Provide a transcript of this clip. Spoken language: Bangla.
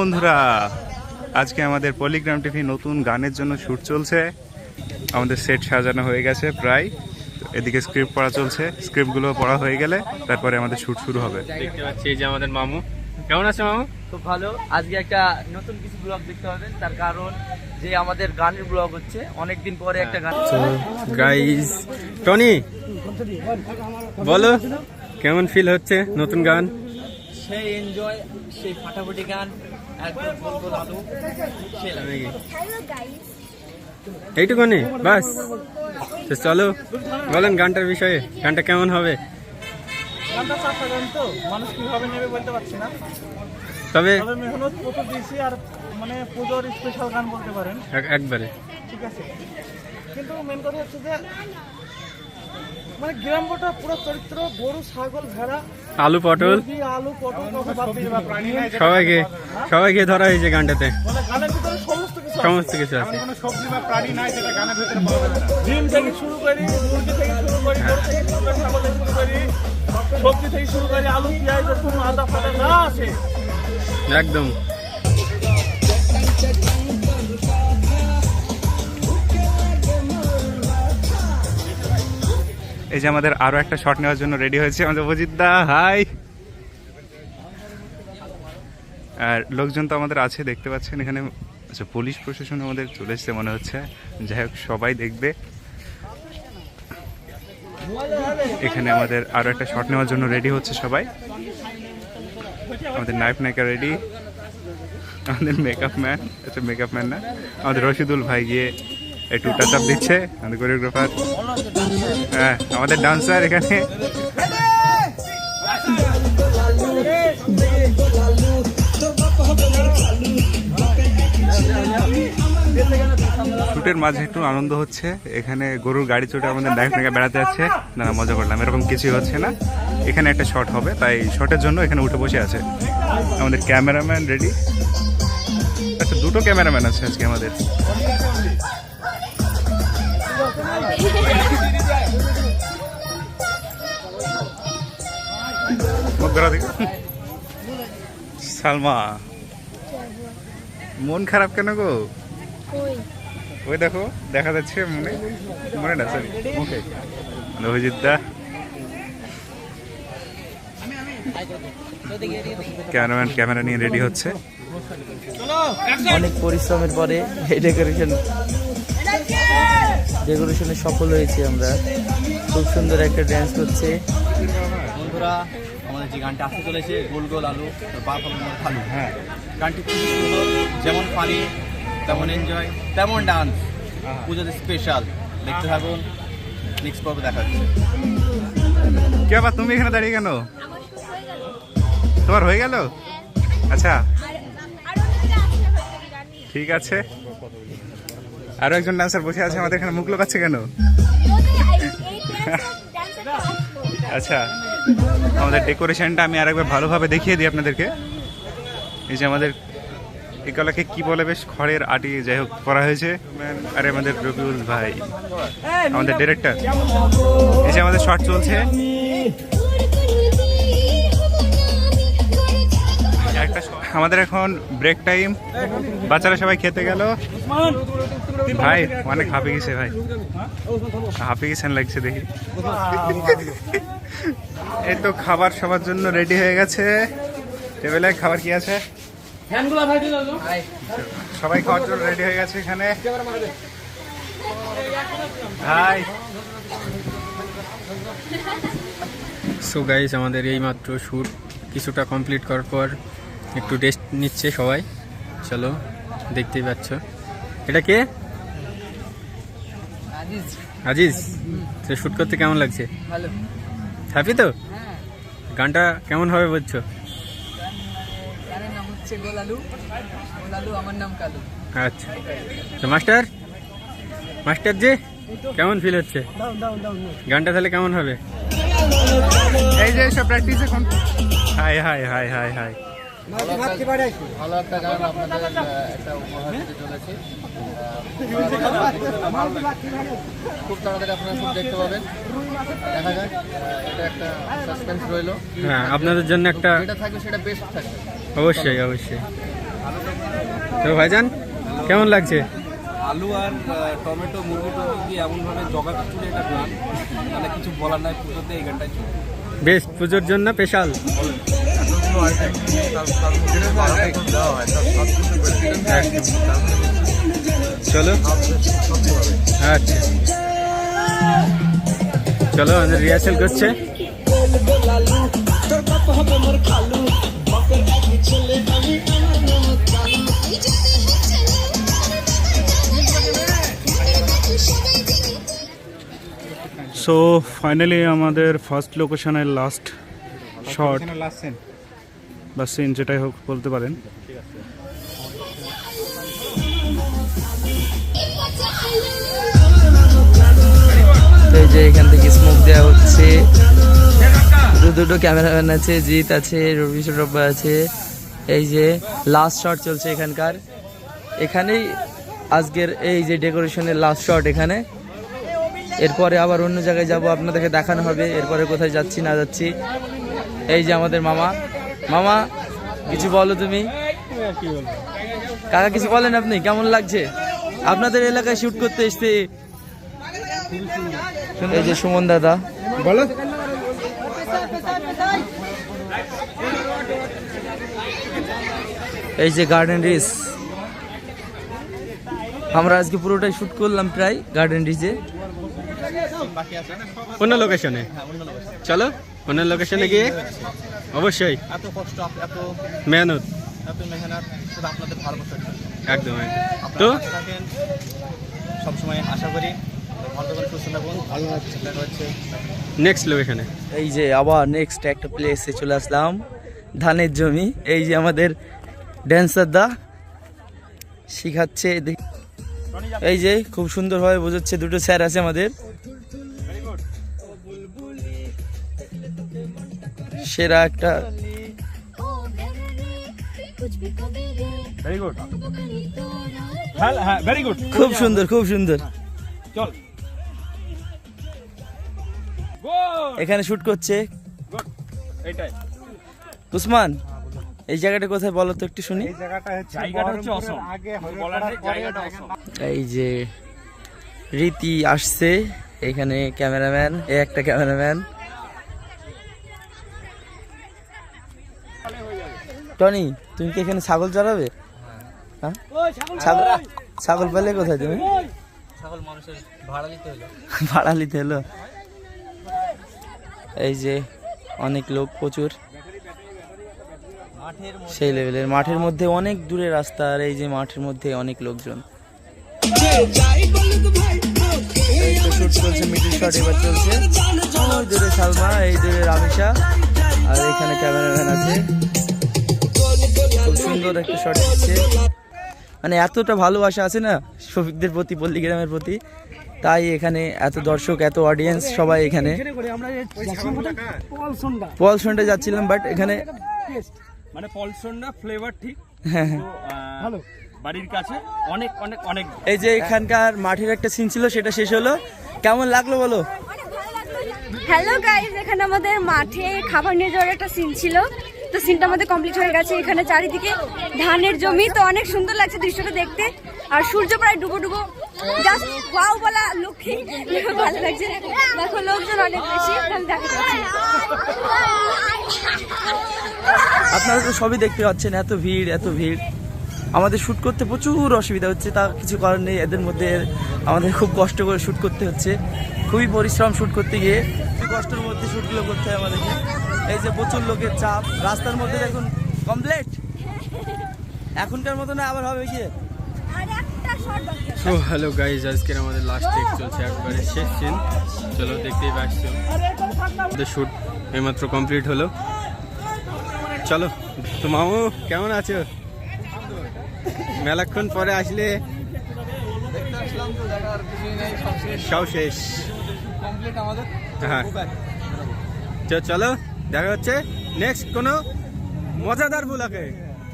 বন্ধুরা আজকে আমাদের পলিগ্রাম টিভি নতুন গানের জন্য শ্যুট চলছে। আমাদের সেট সাজানো হয়ে গেছে প্রায়। এদিকে স্ক্রিপ্ট পড়া চলছে। স্ক্রিপ্টগুলো পড়া হয়ে গেলে তারপরে আমাদের শ্যুট শুরু হবে। দেখতে পাচ্ছি এই যে আমাদের মামু। কেমন আছে মামু? খুব ভালো। আজকে একটা নতুন কিছু ব্লগ দেখতে পাবেন। তার কারণ যে আমাদের গানের ব্লগ হচ্ছে অনেকদিন পরে একটা গান। গাইস টনি বলো কেমন ফিল হচ্ছে নতুন গান? সেই এনজয় সেই ফাটাফাটি গান। এইটুকুনি বাস। তো চলো বলেন গানটার বিষয়ে গানটা কেমন হবে? তবে মানে পুজোর স্পেশাল গান বলতে পারেন। একবারে। ঠিক আছে। কিন্তু মেন কথা হচ্ছে যে মানে গ্রাম্যটা পুরো চরিত্র গরু ছাগল ভেড়া আলু পটল। আলু পটল। সবাইকে সবাইকে ধরা হয়েছে গানটাতে। মানে সমস্ত কিছু আছে। সমস্ত কিছু আছে। ডিম থেকে শুরু করি মুরগি থেকে শুরু করি গরু থেকে শুরু করি ছাগল থেকে শুরু করি সবজি থেকে শুরু করি আলু পেঁয়াজ রসুন আদা ফাদা যা আছে। একদম। এই যে আমাদের আরও একটা শট নেওয়ার জন্য রেডি হয়েছে আমাদের অজিত দা হাই আর লোকজন তো আমাদের আছে, দেখতে পাচ্ছেন এখানে। আচ্ছা পুলিশ প্রশাসন আমাদের চলে এসছে মনে হচ্ছে। যাই হোক, সবাই দেখবে। এখানে আমাদের আরও একটা শট নেওয়ার জন্য রেডি হচ্ছে সবাই। আমাদের নাইফ নায়িকা রেডি আমাদের মেকআপ ম্যান আচ্ছা মেকআপ ম্যান না। আমাদের রশিদুল ভাই গিয়ে একটু টাচ দিচ্ছে আমাদের কোরিওগ্রাফার হ্যাঁ আমাদের ডান্সার এখানে। শুটের মাঝে একটু আনন্দ হচ্ছে। এখানে গরুর গাড়ি চড়ে আমাদের নায়ক নায়িকা বেড়াতে যাচ্ছে। না না, মজা করলাম। এরকম কিছুই হচ্ছে না। এখানে একটা শট হবে তাই শটের জন্য এখানে উঠে বসে আছে। আমাদের ক্যামেরাম্যান রেডি আচ্ছা দুটো ক্যামেরাম্যান আছে আজকে আমাদের। সালমা মন খারাপ কেন গো? ওই দেখো দেখা যাচ্ছে মনে মনে না সরি মুখে। অভিজিৎ দা। ক্যামেরাম্যান ক্যামেরা নিয়ে রেডি হচ্ছে। অনেক পরিশ্রমের পরে এই ডেকোরেশন ডেকোরেশনে সফল হয়েছি আমরা। খুব সুন্দর একটা ড্যান্স করছে। বন্ধুরা আমাদের যে গানটা আসতে চলেছে গোল গোল আলু বাপ হ্যাঁ। গানটি খুব সুন্দর যেমন ফানি তেমন এনজয় তেমন ডান্স পুজোতে স্পেশাল দেখতে থাকুন নেক্সট পর্বে দেখা হচ্ছে। কে আবার তুমি এখানে দাঁড়িয়ে কেন? শুট হয়ে গেল? তোমার হয়ে গেল আচ্ছা ঠিক আছে। আরও একজন ডান্সার বসে আছে, আমাদের এখানে মুখ লোকাচ্ছে কেন? আচ্ছা আমাদের ডেকোরেশনটা আমি আরেকবার ভালোভাবে দেখিয়ে দিই আপনাদেরকে। এই যে আমাদের এই কলাকে কি বলে বেশ খড়ের আটি, যাই হোক, করা হয়েছে। আরে আমাদের রবিউল ভাই, আমাদের ডিরেক্টর এই যে আমাদের শর্ট চলছে। আমাদের এখন ব্রেক টাইম বাচ্চারা সবাই খেতে গেল। ভাই, অনেক হাঁপে গেছে ভাই। হাঁপে গেছেন লাগছে দেখি। এই তো খাবার সবার জন্য রেডি হয়ে গেছে। টেবিলে খাবার কি আছে? সবাই খাওয়ার জন্য রেডি হয়ে গেছে এখানে। ভাই। সো গাইস আমাদের এই মাত্র শ্যুট কিছুটা কমপ্লিট করার পর একটু রেস্ট নিচ্ছে সবাই। চলো, দেখতেই পাচ্ছ। এটা কে? আজিজ। তো শ্যুট করতে কেমন লাগছে? ভালো। হ্যাপি তো? গানটা কেমন হবে বলছো? আচ্ছা। তো মাস্টার মাস্টার জি কেমন ফিল হচ্ছে? গানটা তাহলে কেমন হবে? এই যে সব প্র্যাকটিস এখন। Hi hi hi hi hi ভালো একটা গান আপনাদের একটা উপহার দিতে চলেছি। খুব তাড়াতাড়ি আপনারা খুব দেখতে পাবেন। দেখা যাক এটা একটা সাসপেন্স রইল। হ্যাঁ আপনাদের জন্য একটা যেটা থাকবে সেটা বেস্ট থাকবে। অবশ্যই অবশ্যই। তো ভাইজান কেমন লাগছে? আলু আর টমেটো মুরগি টুরগি দিয়ে এমনভাবে জগা চুলে এটা প্ল্যান মানে কিছু বলার নাই পুজোতে এই গানটাই চলবে। বেস্ট পুজোর জন্য স্পেশাল চলো। আচ্ছা চলো রিহার্সেল করছে। সো ফাইনালি আমাদের ফার্স্ট লোকেশনের লাস্ট শট বা সিন যেটাই হোক বলতে পারেন। এই যে এখান থেকে স্মোক দেওয়া হচ্ছে। দুটো ক্যামেরাম্যান আছে, জিৎ আছে, রবি সরব্বা আছে। এই যে লাস্ট শট চলছে এখানকার। এখানেই আজকের এই যে ডেকোরেশনের লাস্ট শট এখানে। এরপরে আবার অন্য জায়গায় যাব, আপনাদেরকে দেখানো হবে। এরপরে কোথায় যাচ্ছি, না যাচ্ছি। এই যে আমাদের মামা। মামা কিছু বলো তুমি? কাকা কিছু বলেন আপনি কেমন লাগছে? আপনাদের এলাকায় শুট করতে এসছে এই যে সুমন দাদা। বলো। এই যে গার্ডেন রিস আমরা আজকে পুরোটাই শুট করলাম প্রায় গার্ডেন রিজে অন্য লোকেশনে চলো অন্য লোকেশনে গিয়ে। অবশ্যই। এত কষ্ট এত মেহনত। এত মেহনত শুধু আপনাদের ভালোবাসা একদম একদম। তো? থাকেন। সবসময় আশা করি নেক্সট লোকেশনে এই যে আবার নেক্সট একটা প্লেসে চলে আসলাম ধানের জমি। এই যে আমাদের ড্যান্সার দা শিখাচ্ছে। দেখ- এই যে খুব সুন্দরভাবে বোঝাচ্ছে দুটো স্যার আছে আমাদের। সেরা একটা হ্যাঁ হ্যাঁ খুব সুন্দর খুব সুন্দর। এখানে শুট করছে। উসমান এই জায়গাটা কোথায় বলো তো একটু শুনি। এই যে রীতি আসছে এখানে ক্যামেরাম্যান এ একটা ক্যামেরাম্যান। টনি তুমি কি এখানে ছাগল চড়াবে? হ্যাঁ? ছাগল পেলে কোথায় তুমি? ছাগল মানুষের ভাড়া নিতে হলো। ভাড়া নিতে হলো? এই যে অনেক লোক প্রচুর। সেই লেভেলের। মাঠের মধ্যে অনেক দূরে রাস্তা আর এই যে মাঠের মধ্যে অনেক লোকজন। এই তো শুট চলছে মিডিল শট এবার চলছে। ওই দূরে সালমা এই দূরে রামিসা আর এখানে সুন্দর একটা শট দিচ্ছে। মানে এতটা ভালোবাসা আছে না শফিকদের প্রতি পল্লী গ্রামের প্রতি। তাই এখানে এত দর্শক এত অডিয়েন্স সবাই এখানে। পলসনটা যাচ্ছিলাম বাট এখানে মানে ফ্লেভার ঠিক। হ্যাঁ। ভালো। বাড়ির কাছে অনেক অনেক অনেক। এই যে এখানকার মাঠের একটা সিন ছিল সেটা শেষ হলো। কেমন লাগল বলো? হ্যালো গাইজ এখানে আমাদের মাঠে খাবার নিয়ে যাওয়ার একটা সিন ছিল। তো সিনটা আমাদের কমপ্লিট হয়ে গেছে এখানে চারিদিকে ধানের জমি। তো অনেক সুন্দর লাগছে দৃশ্যটা দেখতে। আর সূর্য প্রায় ডুবো ডুবো। জাস্ট লক্ষ্মী। আপনারা তো সবই দেখতে পাচ্ছেন, এত ভিড় এত ভিড়। আমাদের শ্যুট করতে প্রচুর অসুবিধা হচ্ছে তা কিছু করার নেই। এদের মধ্যে আমাদের খুব কষ্ট করে শ্যুট করতে হচ্ছে। খুবই পরিশ্রম শ্যুট করতে গিয়ে। খুব কষ্টের মধ্যে শ্যুটগুলো করতে হয় আমাদেরকে। এই যে প্রচুর লোকের চাপ। রাস্তার মধ্যে দেখুন কমপ্লিট এখনকার মতো না আবার হবে সো হ্যালো গাইজ আজকের আমাদের লাস্ট টেক চলছে একবারে শেষ সিন চলো দেখতেই পাচ্ছ। আমাদের শ্যুট এইমাত্র কমপ্লিট হলো। চলো তো মামু কেমন আছো? মেলাক্ষণ পরে আসলে? দেখতে আসলাম তো দেখার কিছুই নেই সব শেষ। সব শেষ কমপ্লিট আমাদের। হ্যাঁ। চলো দেখা হচ্ছে নেক্সট কোনো মজাদার বুলাকে